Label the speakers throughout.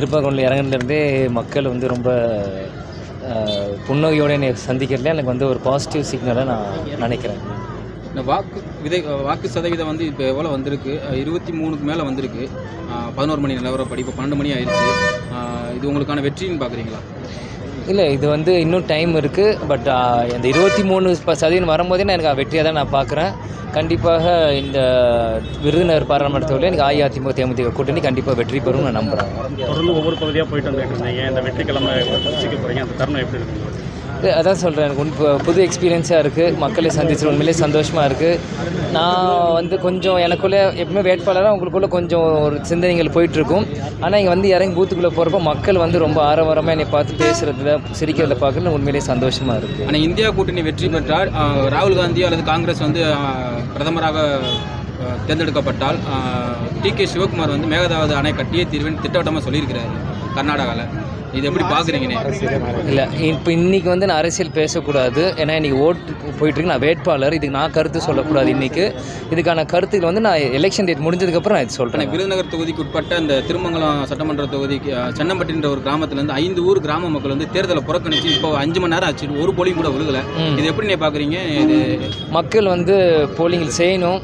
Speaker 1: திருப்பரங்குன்றில் இறங்கினதுலேருந்தே மக்கள் வந்து ரொம்ப புன்னகையோடு புன்னகையோட என்னை சந்திக்கிறதுல எனக்கு வந்து ஒரு பாசிட்டிவ் சிக்னலாக நான் நினைக்கிறேன்.
Speaker 2: இந்த வாக்கு விதை வாக்கு சதவீதம் வந்து இப்போ எவ்வளோ வந்திருக்கு? இருபத்தி மூணுக்கு மேலே வந்திருக்கு. பதினோரு மணி நிலவரப்படி இப்போ பன்னெண்டு மணி ஆயிடுச்சு. இது உங்களுக்கான வெற்றின்னு பார்க்குறீங்களா?
Speaker 1: இல்லை இது வந்து இன்னும் டைம் இருக்குது பட் இந்த இருபத்தி மூணு சதவீதம் வரும்போதே நான் எனக்கு வெற்றியாக தான் நான் பார்க்குறேன் கண்டிப்பாக இந்த விருதுநகர் பாராளுமன்ற தொகுதியில் எனக்கு அஇஅதிமுக தேமுதிக கூட்டணி கண்டிப்பாக வெற்றி பெறும் நான் நம்புகிறேன்
Speaker 3: தொடர்ந்து ஒவ்வொரு பகுதியாக போயிட்டு வந்துட்டு இந்த வெற்றி கிழமை போகிறீங்க அந்த தருணம் எப்படி இருக்கு
Speaker 1: அதான் சொல்கிறேன் எனக்கு உன் புது எக்ஸ்பீரியன்ஸாக இருக்குது மக்களை சந்திச்சு உண்மையிலே சந்தோஷமாக இருக்குது நான் வந்து கொஞ்சம் எனக்குள்ளே எப்பவுமே வேட்பாளராக உங்களுக்குள்ளே கொஞ்சம் ஒரு சிந்தனைகள் போயிட்டுருக்கும். ஆனால் இங்கே வந்து இறங்கி பூத்துக்குள்ளே போகிறப்ப மக்கள் வந்து ரொம்ப ஆரவாரமாக என்னை பார்த்து பேசுகிறதுல சிரிக்கிறத பார்க்குறது உண்மையிலே சந்தோஷமாக இருக்குது
Speaker 2: ஆனால் இந்தியா கூட்டணி வெற்றி பெற்றால் ராகுல் காந்தி அல்லது காங்கிரஸ் வந்து பிரதமராக தேர்ந்தெடுக்கப்பட்டால் டி கே சிவகுமார் வந்து மேகதாவது அணை கட்டியே தீர்வேன் திட்டவட்டமாக சொல்லியிருக்கிறாரு கர்நாடகாவில் இது எப்படி பார்க்குறீங்கண்ணே
Speaker 1: இல்லை இப்போ இன்னைக்கு வந்து நான் அரசியல் பேசக்கூடாது. ஏன்னா இன்னைக்கு ஓட்டு போயிட்டுருக்கு நான் வேட்பாளர். இதுக்கு நான் கருத்து சொல்லக்கூடாது இன்னைக்கு. இதுக்கான கருத்துக்கள் வந்து நான் எலெக்ஷன் டேட் முடிஞ்சதுக்கப்புறம் நான் இது சொல்கிறேன்
Speaker 2: விருதுநகர் தொகுதிக்கு உட்பட்ட அந்த திருமங்கலம் சட்டமன்ற தொகுதிக்கு சென்னம்பட்டின்ற ஒரு கிராமத்துலேருந்து ஐந்து ஊர் கிராம மக்கள் வந்து தேர்தலை புறக்கணிச்சு இப்போ அஞ்சு மணி நேரம் ஆச்சு. ஒரு போலியும் கூட விழுகல. இது எப்படி நீ பார்க்குறீங்க இது
Speaker 1: மக்கள் வந்து போலிங் செய்யணும்?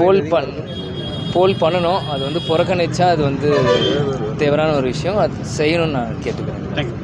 Speaker 1: போல் பண் போல் பண்ணணும். அது வந்து புறக்கணிச்சா அது வந்து தேவையான ஒரு விஷயம். அது செய்யணும்னு நான் கேட்டுக்கிறேன்.
Speaker 3: தேங்க்யூ